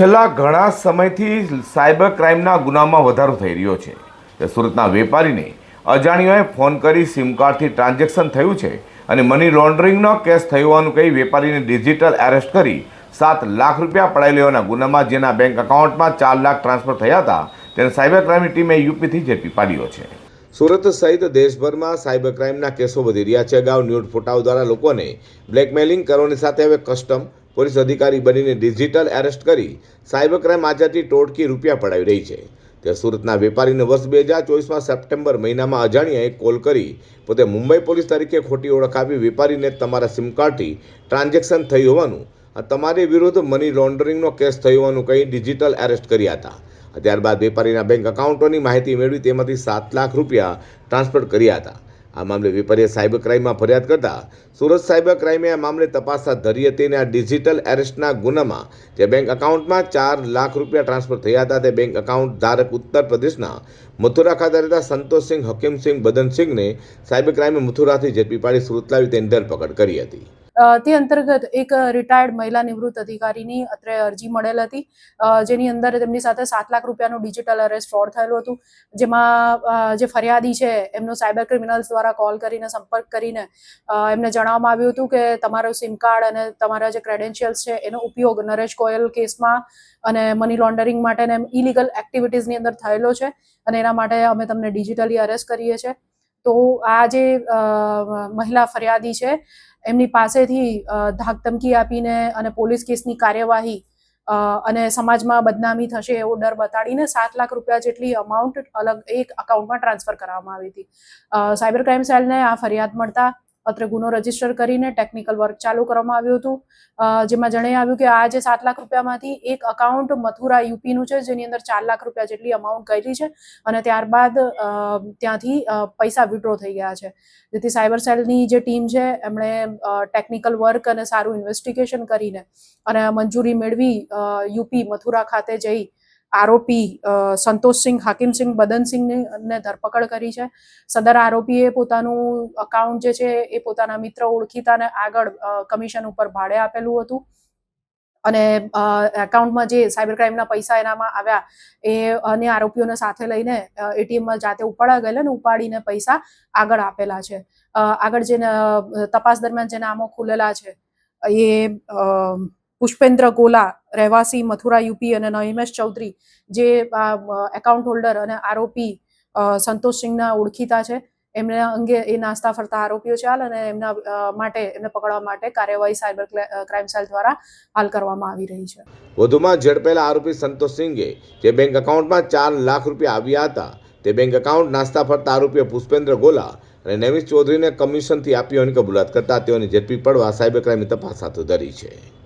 છેલ્લા ઘણા સમયથી સાયબર ક્રાઇમના ગુનામાં વધારો થઈ રહ્યો છે. તે સુરતના વેપારીને અજાણ્યોએ ફોન કરી સિમ કાર્ડથી ટ્રાન્ઝેક્શન થયું છે અને મની લોન્ડરિંગનો કેસ થયો હોવાનું કહી વેપારીને ડિજિટલ એરેસ્ટ કરી સાત લાખ રૂપિયા પડાવી લેવાના ગુનામાં જેના બેંક એકાઉન્ટમાં ચાર લાખ ટ્રાન્સફર થયા હતા, તેને સાયબર ક્રાઇમની ટીમે યુપીથી ઝડપી પાડ્યો છે. સુરત સહિત દેશભરમાં સાયબર ક્રાઇમના કેસો વધી રહ્યા છે. અગાઉ ન્યૂડ ફોટાઓ દ્વારા લોકોને બ્લેકમેલિંગ કરવાની સાથે હવે કસ્ટમ પોલીસ અધિકારી બનીને ડિજિટલ એરેસ્ટ કરી સાયબર ક્રાઇમ આચરતી ટોટકી રૂપિયા પડાવી રહી છે. તે સુરતના વેપારીને વર્ષ બે હજાર ચોવીસમાં સપ્ટેમ્બર મહિનામાં અજાણ્યાએ કોલ કરી પોતે મુંબઈ પોલીસ તરીકે ખોટી ઓળખ આપી વેપારીને તમારા સિમ કાર્ડથી ટ્રાન્ઝેક્શન થઈ હોવાનું તમારી વિરુદ્ધ મની લોન્ડરિંગનો કેસ થયો હોવાનું કહી ડિજિટલ એરેસ્ટ કર્યા હતા. ત્યારબાદ વેપારીના બેંક એકાઉન્ટોની માહિતી મેળવી તેમાંથી સાત લાખ રૂપિયા ટ્રાન્સફર કર્યા હતા. આ મામલે વેપારીએ સાયબર ક્રાઇમમાં ફરિયાદ કરતા સુરત સાયબર ક્રાઇમે આ મામલે તપાસ હાથ ધરી હતી અને આ ડિજિટલ એરેસ્ટના ગુનામાં, જે બેંક એકાઉન્ટમાં ચાર લાખ રૂપિયા ટ્રાન્સફર થયા હતા, તે બેંક એકાઉન્ટ ધારક ઉત્તર પ્રદેશના મથુરા ખાતે રહેતા સંતોષસિંહ હકીમસિંહ બદનસિંહને સાયબર ક્રાઇમે મથુરાથી ઝડપી પાડી સુરત લાવી તેની ધરપકડ કરી હતી. તે અંતર્ગત એક રિટાયર્ડ મહિલા નિવૃત્ત અધિકારીની અત્રે અરજી મળેલ હતી. જેની અંદર તેમની સાથે સાત લાખ રૂપિયાનું ડિજિટલ અરેસ્ટ ફ્રોડ થયેલું હતું. જેમાં જે ફરિયાદી છે, એમનો સાયબર ક્રિમિનલ્સ દ્વારા કોલ કરીને સંપર્ક કરીને એમને જણાવવામાં આવ્યું હતું કે તમારું સિમ કાર્ડ અને તમારા જે ક્રેડેન્શિયલ્સ છે, એનો ઉપયોગ નરેશ ગોયલ કેસમાં અને મની લોન્ડરિંગ માટે એમ ઇલીગલ એક્ટિવિટીઝની અંદર થયેલો છે અને એના માટે અમે તમને ડિજિટલી અરેસ્ટ કરીએ છીએ. તો આ જે મહિલા ફરિયાદી છે, એમની પાસેથી ધાકધમકી આપીને અને પોલીસ કેસની કાર્યવાહી અને સમાજમાં બદનામી થશે એવો ડર બતાડીને સાત લાખ રૂપિયા જેટલી અમાઉન્ટ અલગ એક અકાઉન્ટમાં ટ્રાન્સફર કરવામાં આવી હતી. સાયબર ક્રાઇમ સેલને આ ફરિયાદ મળતા અત્રે ગુનો રજિસ્ટર કરીને ટેકનિકલ વર્ક ચાલુ કરવામાં આવ્યું હતું. જેમાં જણાઈ આવ્યું કે આ જે સાત લાખ રૂપિયામાંથી એક અકાઉન્ટ મથુરા યુપીનું છે, જેની અંદર ચાર લાખ રૂપિયા જેટલી અમાઉન્ટ ગયેલી છે અને ત્યારબાદ ત્યાંથી પૈસા વિડ્રો થઈ ગયા છે. જેથી સાયબર સેલની જે ટીમ છે, એમણે ટેકનિકલ વર્ક અને સારું ઇન્વેસ્ટિગેશન કરીને અને મંજૂરી મેળવી યુપી મથુરા ખાતે જઈ આરોપી સંતોષસિંહ, હાકિમસિંહ, બદનસિંહની ધરપકડ કરી છે. સદર આરોપીએ પોતાનું અકાઉન્ટ જે છે, એ પોતાના મિત્ર ઓળખીતાને આગળ કમિશન ઉપર ભાડે આપેલું હતું. અને એકાઉન્ટમાં જે સાયબર ક્રાઇમના પૈસા એનામાં આવ્યા, એ અન્ય આરોપીઓને સાથે લઈને એટીએમમાં જાતે ઉપાડા ગયેલા ને ઉપાડીને પૈસા આગળ આપેલા છે. આગળ જે તપાસ દરમિયાન જે નામો ખુલેલા છે, એ પુષ્પેન્દ્ર ગોલા, રહેવાસી મથુરા યુપી અને નહિમેશ ચૌધરી, જે એકાઉન્ટ હોલ્ડર અને આરોપી સંતોષ સંતોષસિંહના ઓળખીતા છે. એમના અંગે એ નાસ્તા ફરતા આરોપીઓ છે હાલ અને એમના માટે, એમને પકડવા માટે કાર્યવાહી સાયબર ક્રાઇમ સેલ દ્વારા હાલ કરવામાં આવી રહી છે. વધુમાં ઝડપેલા આરોપી સંતોષ સિંઘે જે બેંક એકાઉન્ટમાં ચાર લાખ રૂપિયા આવ્યા હતા, તે બેંક એકાઉન્ટ નાસ્તા ફરતા આરોપીઓ પુષ્પેન્દ્ર ગોલા અને નેમિશ ચૌધરીને કમિશનથી આપ્યો હોવાની કબૂલાત કરતા તેઓની ઝડપી પડવા સાયબર ક્રાઇમની તપાસ હાથ ધરી છે.